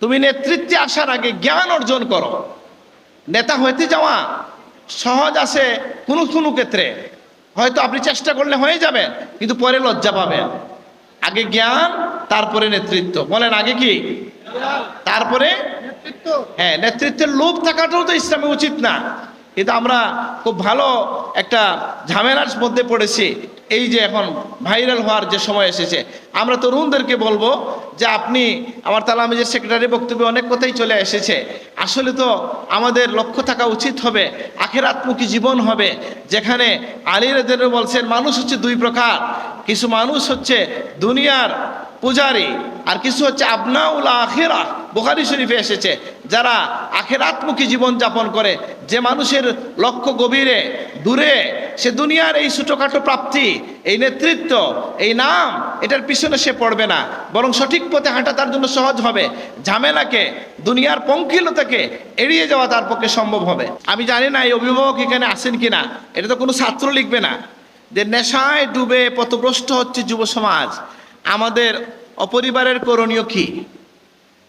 তুমি নেতৃত্বে আসার আগে জ্ঞান অর্জন করো। নেতা হইতে যাওয়া সহজ আছে কোনো কোনো ক্ষেত্রে। হয়তো আপনি চেষ্টা করলে হয়ে যাবেন কিন্তু পরে লজ্জা পাবেন আগে জ্ঞান তারপরে নেতৃত্ব। বলেন আগে কি? তারপরে হ্যাঁ নেতৃত্বের লোভ থাকাটাও তো ইসলামে উচিত না। কিন্তু আমরা খুব ভালো একটা ঝামেলার মধ্যে পড়েছি। এই যে এখন ভাইরাল হওয়ার যে সময় এসেছে, আমরা তরুণদেরকে বলব যে আপনি, আমার তালামিজের সেক্রেটারি বক্তব্যে অনেক কথাই চলে এসেছে। আসলে তো আমাদের লক্ষ্য থাকা উচিত হবে, আখেরাত্মুখী জীবন হবে, যেখানে আলীরাদের বলছেন, মানুষ হচ্ছে দুই প্রকার। কিছু মানুষ হচ্ছে দুনিয়ার পূজারি, আর কিছু হচ্ছে আবনাউল আখেরা। বুখারি শরীফে এসেছে, যারা আখেরাত্মুখী জীবন যাপন করে, যে মানুষের লক্ষ্য গভীরে, দূরে সে দুনিয়ার এই ছোটোখাটো প্রাপ্তি, এই নেতৃত্ব, এই নাম, এটার পিছনে সে পড়বে না। বরং সঠিক পথে হাঁটা তার জন্য সহজ হবে। ঝামেলাকে, দুনিয়ার পঙ্কিলতাকে এড়িয়ে যাওয়া তার পক্ষে সম্ভব হবে। আমি জানি না এই অভিভাবক এখানে আসেন কিনা। এটা তো কোনো ছাত্র লিখবে না। যে নেশায় ডুবে পথভ্রষ্ট হচ্ছে যুব সমাজ। আমাদের অপরিবারের করণীয় কি?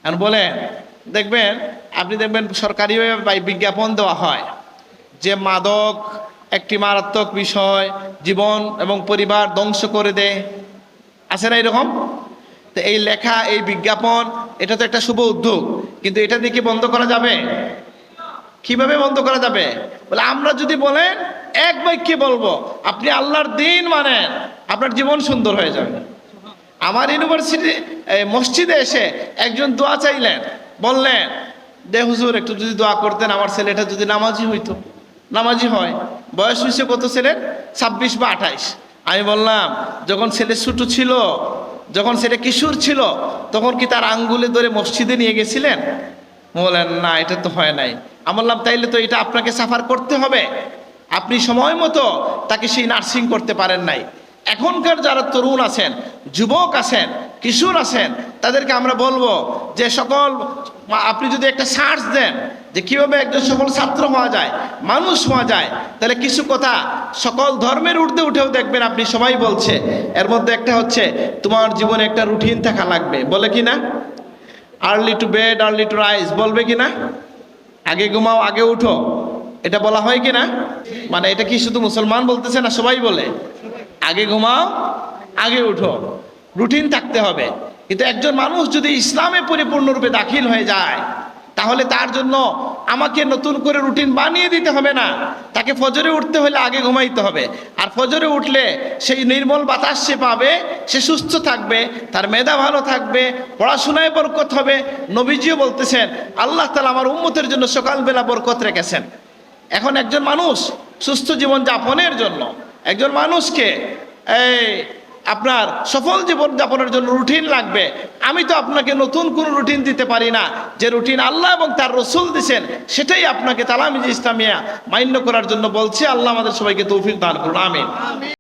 আর বলেন, দেখবেন, আপনি দেখবেন সরকারিভাবে বিজ্ঞাপন দেওয়া হয়। যে মাদক একটি মারাত্মক বিষয়, জীবন এবং পরিবার ধ্বংস করে দেয়। আছে না এরকম? তো এই লেখা, এই বিজ্ঞাপন, এটা তো একটা শুভ উদ্যোগ। কিন্তু এটা দিয়ে কি বন্ধ করা যাবে? কীভাবে বন্ধ করা যাবে? বলে, আমরা যদি বলেন, এক বাক্যে বলব, আপনি আল্লাহর দিন মানেন, আপনার জীবন সুন্দর হয়ে যাবে। আমার ইউনিভার্সিটি মসজিদে এসে একজন দোয়া চাইলেন, বললেন, দে হুজুর, একটু যদি দোয়া করতেন, আমার ছেলেটা যদি নামাজি হইতো। নামাজি হয়। বয়স হয়েছে কত ছেলের? ছাব্বিশ বা আঠাইশ। আমি বললাম, যখন ছেলে ছোটো ছিল, যখন ছেলে কিশোর ছিল, তখন কি তার আঙ্গুলে ধরে মসজিদে নিয়ে গেছিলেন? বললেন না, এটা তো হয় নাই। আমি বললাম, তাইলে তো এটা আপনাকে সাফার করতে হবে। আপনি সময় মতো তাকে সেই নার্সিং করতে পারেন নাই। এখনকার যারা তরুণ আছেন, যুবক আছেন, কিশোর আছেন, তাদেরকে আমরা বলব যে সকল, আপনি যদি একটা সার্চ দেন, যে কীভাবে একজন সফল ছাত্র হওয়া যায় মানুষ হওয়া যায়। তাহলে কিছু কথা সকল ধর্মের ঊর্ধ্বে উঠেও দেখবেন আপনি, সবাই বলছে। এর মধ্যে একটা হচ্ছে, তোমার জীবনে একটা রুটিন থাকা লাগবে। বলে কি না? Early to bed early to rise বলবে কি না? আগে ঘুমাও, আগে উঠো। এটা বলা হয় কি না? মানে এটা কি শুধু মুসলমান বলতেছে না সবাই বলে? আগে ঘুমাও, আগে উঠো। রুটিন থাকতে হবে। কিন্তু একজন মানুষ যদি ইসলামে পরিপূর্ণরূপে দাখিল হয়ে যায় তাহলে তার জন্য আমাকে নতুন করে রুটিন বানিয়ে দিতে হবে না। তাকে ফজরে উঠতে হলে আগে ঘুমাইতে হবে। আর ফজরে উঠলে সেই নির্মল বাতাস সে পাবে, সে সুস্থ থাকবে, তার মেধা ভালো থাকবে, পড়াশোনায় বরকত হবে। নবীজিও বলতেছেন, আল্লাহ তালা আমার উম্মতের জন্য সকালবেলা বরকত রেখেছেন। এখন একজন মানুষ সুস্থ জীবন যাপনের জন্য, একজন মানুষকে এই আপনার সফল জীবন যাপনের জন্য রুটিন লাগবে। আমি তো আপনাকে নতুন কোন রুটিন দিতে পারি না। যে রুটিন আল্লাহ এবং তার রসুল দিচ্ছেন সেটাই আপনাকে তালামিজ ইসলামিয়া মান্য করার জন্য বলছি। আল্লাহ আমাদের সবাইকে তৌফিক দান করুন। আমিন।